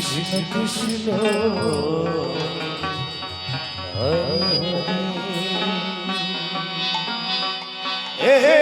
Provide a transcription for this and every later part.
Krishna Krishna. Hare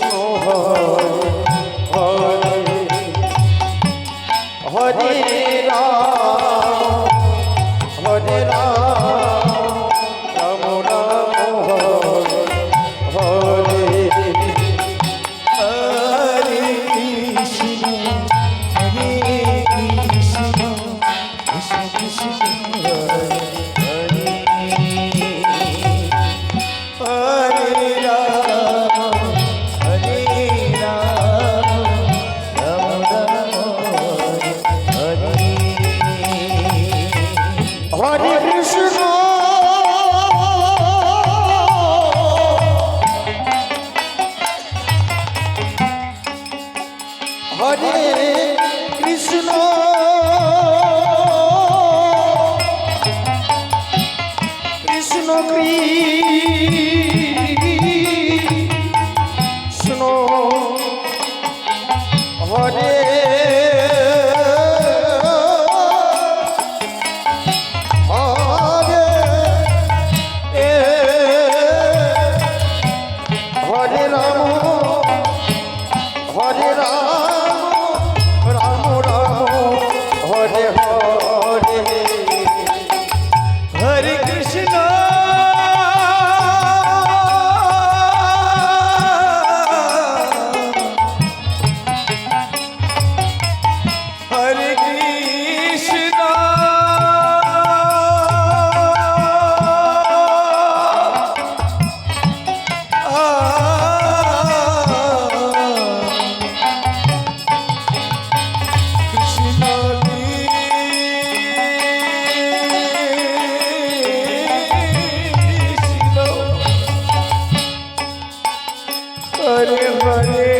Krishna Hare Hare Ram Hare Hare